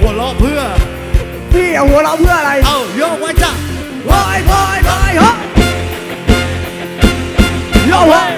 หัวเราะเพื่อ พี่เอาหัวเราะเพื่ออะไร เอ้าโยกไว้จ้ะ พอยพอยพอยฮะโย่ฮะทุ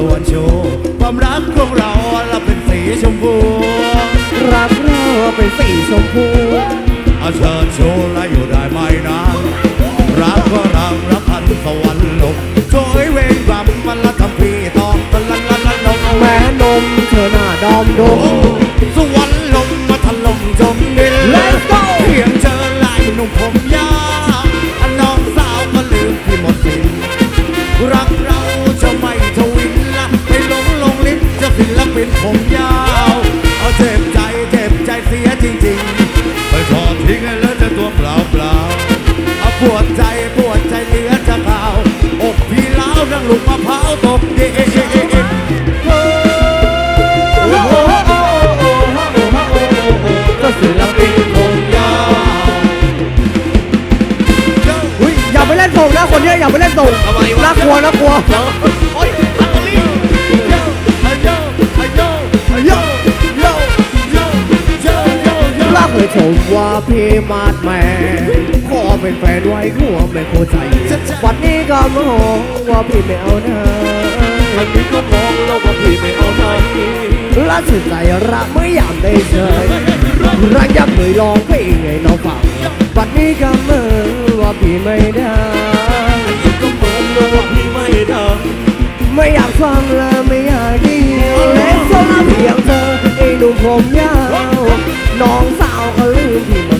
ขสันต์สวรรค์โชว์ความรักของเราเราเป็นสีชมพูรักเราเป็นสีชมพูอาเชิญโชว์และอยู่ได้ไม่นานรักก็รักรักพันสวรรค์ลงโชยเวงกลัมมันละทำพี่ตองตะลันลันลันลงแม่นมเธอหน้าดอมดมสวรรค์ ตกเย็นก็ศิลปินผมยาวอุ้ยอย่าไปเล่นส่งนะคนเนี้ยอย่าไปเล่นส่งทำไมวะ น่ากลัวน่ากลัวโอ๊ยอัตลีโยอะโยอะโยโยโยโยโยโย รักเลยชมว่าพี่มาดแม่ขอ เป็นแฟนไว้กลัวไม่เข้าใจวันนี้ก็มองว่าพี่ไม่เอาหน้าวันนี้ก็มองแล้วว่าพี่ไม่เอาไหนรักสุดใจรักไม่อยากได้เฉยรักยับเคยลองเพลงน้องฟังวันนี้ก็เมื่อว่าพี่ไม่ได้ก็มอนแล้วว่าพี่ไม่ดังไม่อยากฟังและไม่อยากได้ยินเล็กโซลาเพียงเธอไอ้หนุ่มผมยาวน้องสาวก็ลืมพี่